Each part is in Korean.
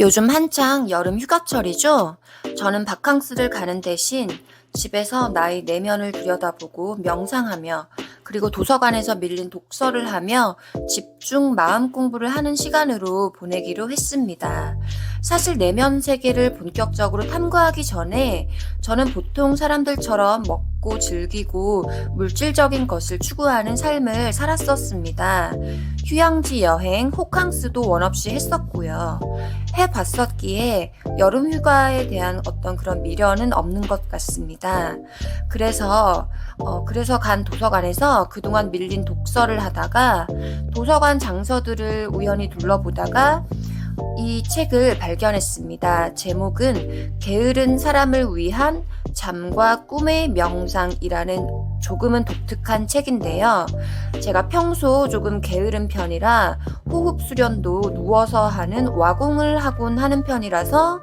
요즘 한창 여름 휴가철이죠? 저는 바캉스를 가는 대신 집에서 나의 내면을 들여다보고 명상하며 그리고 도서관에서 밀린 독서를 하며 집중 마음 공부를 하는 시간으로 보내기로 했습니다. 사실 내면 세계를 본격적으로 탐구하기 전에 저는 보통 사람들처럼 먹고 즐기고 물질적인 것을 추구하는 삶을 살았었습니다. 휴양지 여행, 호캉스도 원 없이 했었고요. 해봤었기에 여름 휴가에 대한 어떤 그런 미련은 없는 것 같습니다. 그래서, 어, 그래서 간 도서관에서 그동안 밀린 독서를 하다가 도서관 장서들을 우연히 둘러보다가 이 책을 발견했습니다. 제목은 게으른 사람을 위한 잠과 꿈의 명상이라는 조금은 독특한 책인데요. 제가 평소 조금 게으른 편이라 호흡 수련도 누워서 하는 와공을 하곤 하는 편이라서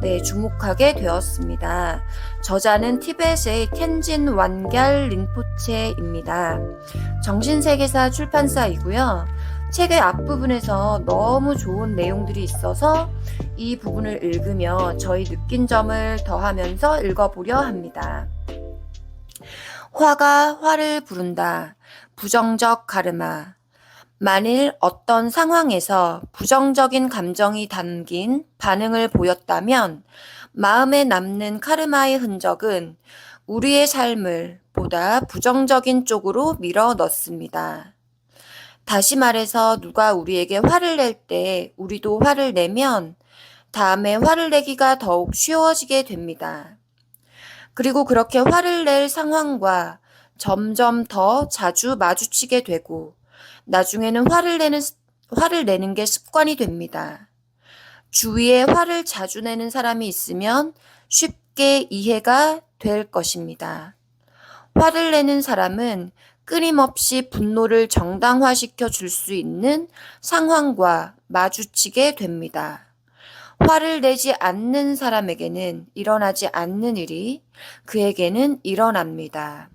네, 주목하게 되었습니다. 저자는 티벳의 텐진 완걀 린포체입니다. 정신세계사 출판사이고요. 책의 앞부분에서 너무 좋은 내용들이 있어서 이 부분을 읽으며 저희 느낀 점을 더하면서 읽어보려 합니다. 화가 화를 부른다. 부정적 가르마. 만일 어떤 상황에서 부정적인 감정이 담긴 반응을 보였다면 마음에 남는 카르마의 흔적은 우리의 삶을 보다 부정적인 쪽으로 밀어 넣습니다. 다시 말해서 누가 우리에게 화를 낼 때 우리도 화를 내면 다음에 화를 내기가 더욱 쉬워지게 됩니다. 그리고 그렇게 화를 낼 상황과 점점 더 자주 마주치게 되고 나중에는 화를 내는 화를 내는 게 습관이 됩니다. 주위에 화를 자주 내는 사람이 있으면 쉽게 이해가 될 것입니다. 화를 내는 사람은 끊임없이 분노를 정당화시켜 줄 수 있는 상황과 마주치게 됩니다. 화를 내지 않는 사람에게는 일어나지 않는 일이 그에게는 일어납니다.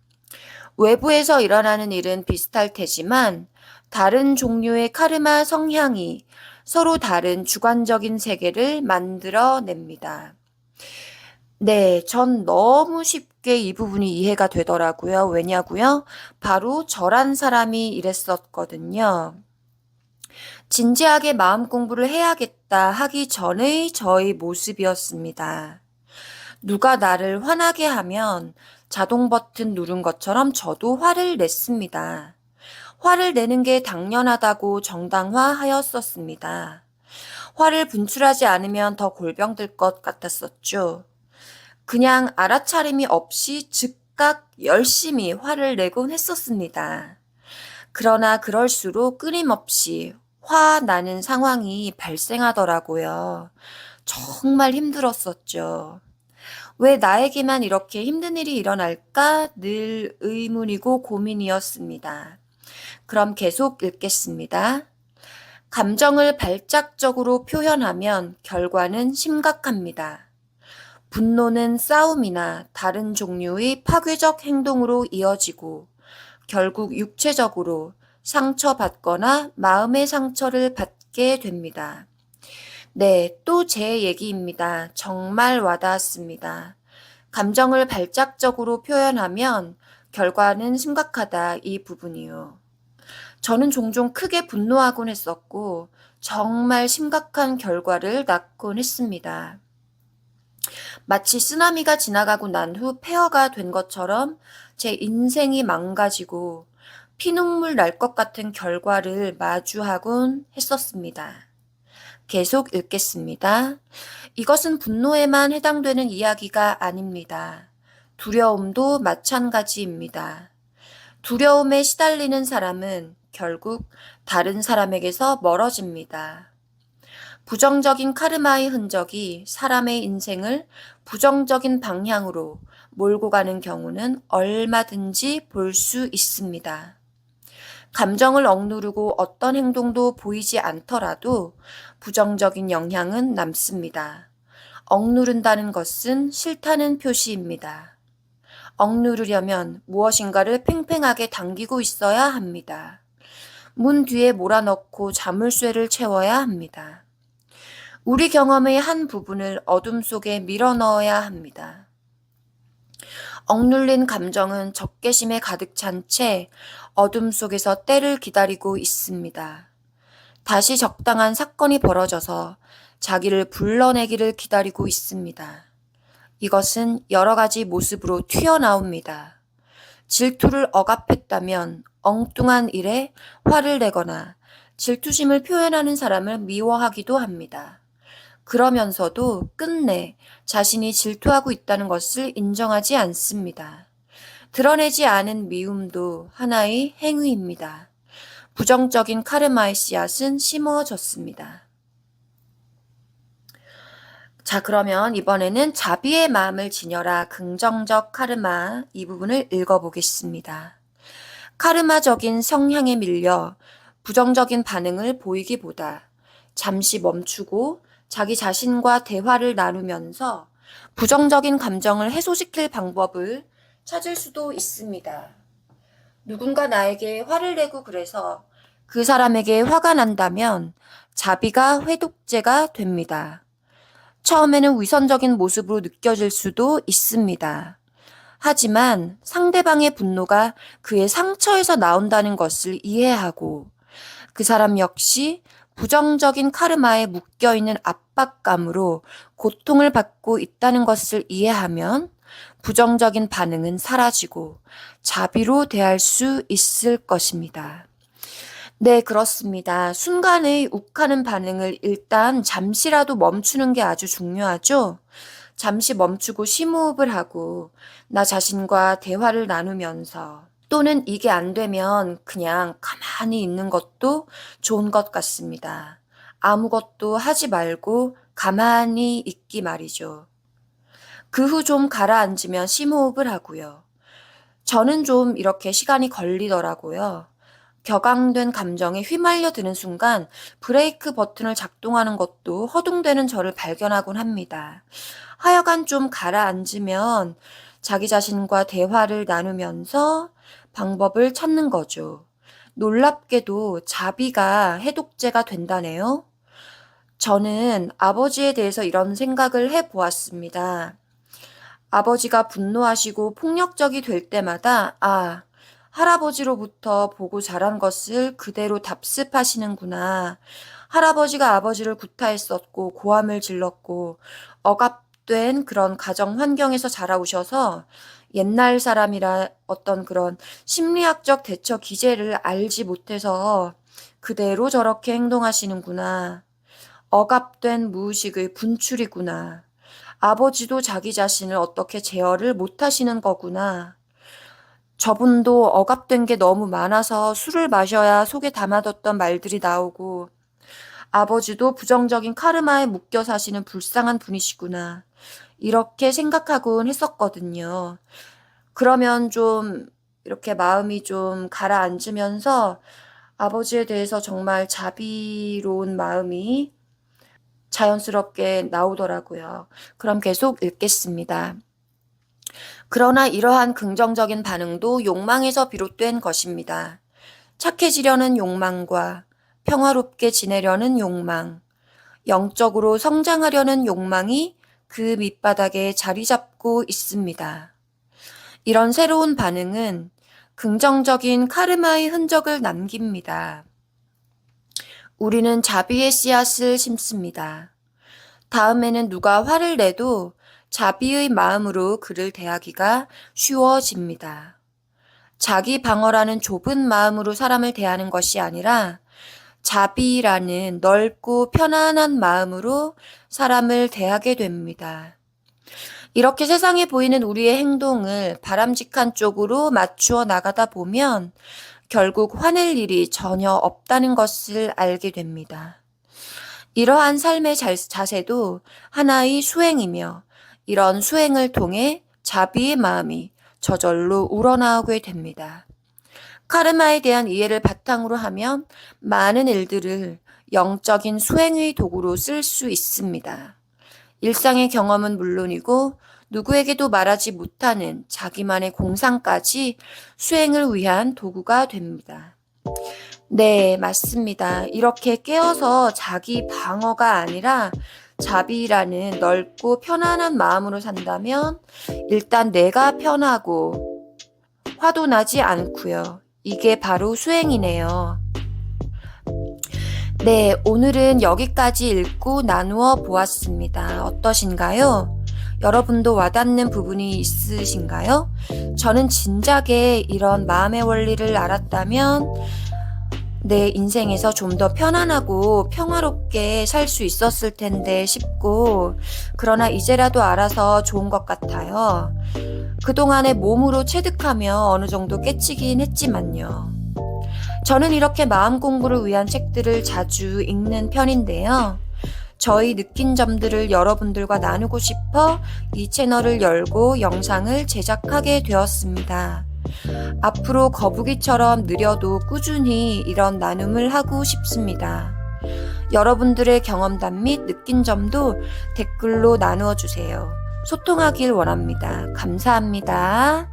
외부에서 일어나는 일은 비슷할 테지만 다른 종류의 카르마 성향이 서로 다른 주관적인 세계를 만들어냅니다. 네, 전 너무 쉽게 이 부분이 이해가 되더라고요. 왜냐고요? 바로 저란 사람이 이랬었거든요. 진지하게 마음 공부를 해야겠다 하기 전의 저의 모습이었습니다. 누가 나를 화나게 하면 자동 버튼 누른 것처럼 저도 화를 냈습니다. 화를 내는 게 당연하다고 정당화하였었습니다. 화를 분출하지 않으면 더 골병들 것 같았었죠. 그냥 알아차림이 없이 즉각 열심히 화를 내곤 했었습니다. 그러나 그럴수록 끊임없이 화 나는 상황이 발생하더라고요. 정말 힘들었었죠. 왜 나에게만 이렇게 힘든 일이 일어날까 늘 의문이고 고민이었습니다. 그럼 계속 읽겠습니다. 감정을 발작적으로 표현하면 결과는 심각합니다. 분노는 싸움이나 다른 종류의 파괴적 행동으로 이어지고 결국 육체적으로 상처받거나 마음의 상처를 받게 됩니다. 네, 또 제 얘기입니다. 정말 와닿았습니다. 감정을 발작적으로 표현하면 결과는 심각하다 이 부분이요. 저는 종종 크게 분노하곤 했었고 정말 심각한 결과를 낳곤 했습니다. 마치 쓰나미가 지나가고 난 후 폐허가 된 것처럼 제 인생이 망가지고 피눈물 날 것 같은 결과를 마주하곤 했었습니다. 계속 읽겠습니다. 이것은 분노에만 해당되는 이야기가 아닙니다. 두려움도 마찬가지입니다. 두려움에 시달리는 사람은 결국 다른 사람에게서 멀어집니다. 부정적인 카르마의 흔적이 사람의 인생을 부정적인 방향으로 몰고 가는 경우는 얼마든지 볼 수 있습니다. 감정을 억누르고 어떤 행동도 보이지 않더라도 부정적인 영향은 남습니다. 억누른다는 것은 싫다는 표시입니다. 억누르려면 무엇인가를 팽팽하게 당기고 있어야 합니다. 문 뒤에 몰아넣고 자물쇠를 채워야 합니다. 우리 경험의 한 부분을 어둠 속에 밀어 넣어야 합니다. 억눌린 감정은 적개심에 가득 찬 채 어둠 속에서 때를 기다리고 있습니다. 다시 적당한 사건이 벌어져서 자기를 불러내기를 기다리고 있습니다. 이것은 여러 가지 모습으로 튀어나옵니다. 질투를 억압했다면 엉뚱한 일에 화를 내거나 질투심을 표현하는 사람을 미워하기도 합니다. 그러면서도 끝내 자신이 질투하고 있다는 것을 인정하지 않습니다. 드러내지 않은 미움도 하나의 행위입니다. 부정적인 카르마의 씨앗은 심어졌습니다. 자, 그러면 이번에는 자비의 마음을 지녀라 긍정적 카르마 이 부분을 읽어보겠습니다. 카르마적인 성향에 밀려 부정적인 반응을 보이기보다 잠시 멈추고 자기 자신과 대화를 나누면서 부정적인 감정을 해소시킬 방법을 찾을 수도 있습니다. 누군가 나에게 화를 내고 그래서 그 사람에게 화가 난다면 자비가 회독제가 됩니다. 처음에는 위선적인 모습으로 느껴질 수도 있습니다. 하지만 상대방의 분노가 그의 상처에서 나온다는 것을 이해하고 그 사람 역시 부정적인 카르마에 묶여 있는 압박감으로 고통을 받고 있다는 것을 이해하면 부정적인 반응은 사라지고 자비로 대할 수 있을 것입니다. 네, 그렇습니다. 순간의 욱하는 반응을 일단 잠시라도 멈추는 게 아주 중요하죠. 잠시 멈추고 심호흡을 하고 나 자신과 대화를 나누면서 또는 이게 안 되면 그냥 가만히 있는 것도 좋은 것 같습니다. 아무것도 하지 말고 가만히 있기 말이죠. 그 후 좀 가라앉으면 심호흡을 하고요. 저는 좀 이렇게 시간이 걸리더라고요. 격앙된 감정에 휘말려 드는 순간 브레이크 버튼을 작동하는 것도 허둥대는 저를 발견하곤 합니다. 하여간 좀 가라앉으면 자기 자신과 대화를 나누면서 방법을 찾는 거죠. 놀랍게도 자비가 해독제가 된다네요. 저는 아버지에 대해서 이런 생각을 해 보았습니다. 아버지가 분노하시고 폭력적이 될 때마다, 아, 할아버지로부터 보고 자란 것을 그대로 답습하시는구나. 할아버지가 아버지를 구타했었고, 고함을 질렀고, 억압된 그런 가정 환경에서 자라오셔서 옛날 사람이라 어떤 그런 심리학적 대처 기제를 알지 못해서 그대로 저렇게 행동하시는구나. 억압된 무의식의 분출이구나. 아버지도 자기 자신을 어떻게 제어를 못하시는 거구나. 저분도 억압된 게 너무 많아서 술을 마셔야 속에 담아뒀던 말들이 나오고, 아버지도 부정적인 카르마에 묶여 사시는 불쌍한 분이시구나. 이렇게 생각하곤 했었거든요. 그러면 좀 이렇게 마음이 좀 가라앉으면서 아버지에 대해서 정말 자비로운 마음이 자연스럽게 나오더라고요. 그럼 계속 읽겠습니다. 그러나 이러한 긍정적인 반응도 욕망에서 비롯된 것입니다. 착해지려는 욕망과 평화롭게 지내려는 욕망, 영적으로 성장하려는 욕망이 그 밑바닥에 자리 잡고 있습니다. 이런 새로운 반응은 긍정적인 카르마의 흔적을 남깁니다. 우리는 자비의 씨앗을 심습니다. 다음에는 누가 화를 내도 자비의 마음으로 그를 대하기가 쉬워집니다. 자기 방어라는 좁은 마음으로 사람을 대하는 것이 아니라 자비라는 넓고 편안한 마음으로 사람을 대하게 됩니다. 이렇게 세상에 보이는 우리의 행동을 바람직한 쪽으로 맞추어 나가다 보면 결국 화낼 일이 전혀 없다는 것을 알게 됩니다. 이러한 삶의 자세도 하나의 수행이며 이런 수행을 통해 자비의 마음이 저절로 우러나오게 됩니다. 카르마에 대한 이해를 바탕으로 하면 많은 일들을 영적인 수행의 도구로 쓸 수 있습니다. 일상의 경험은 물론이고 누구에게도 말하지 못하는 자기만의 공상까지 수행을 위한 도구가 됩니다. 네, 맞습니다. 이렇게 깨어서 자기 방어가 아니라 자비라는 넓고 편안한 마음으로 산다면 일단 내가 편하고 화도 나지 않고요. 이게 바로 수행이네요. 네, 오늘은 여기까지 읽고 나누어 보았습니다. 어떠신가요? 여러분도 와닿는 부분이 있으신가요? 저는 진작에 이런 마음의 원리를 알았다면 내 인생에서 좀 더 편안하고 평화롭게 살 수 있었을 텐데 싶고, 그러나 이제라도 알아서 좋은 것 같아요. 그동안에 몸으로 체득하며 어느 정도 깨치긴 했지만요. 저는 이렇게 마음 공부를 위한 책들을 자주 읽는 편인데요. 저희 느낀 점들을 여러분들과 나누고 싶어 이 채널을 열고 영상을 제작하게 되었습니다. 앞으로 거북이처럼 느려도 꾸준히 이런 나눔을 하고 싶습니다. 여러분들의 경험담 및 느낀 점도 댓글로 나누어 주세요. 소통하길 원합니다. 감사합니다.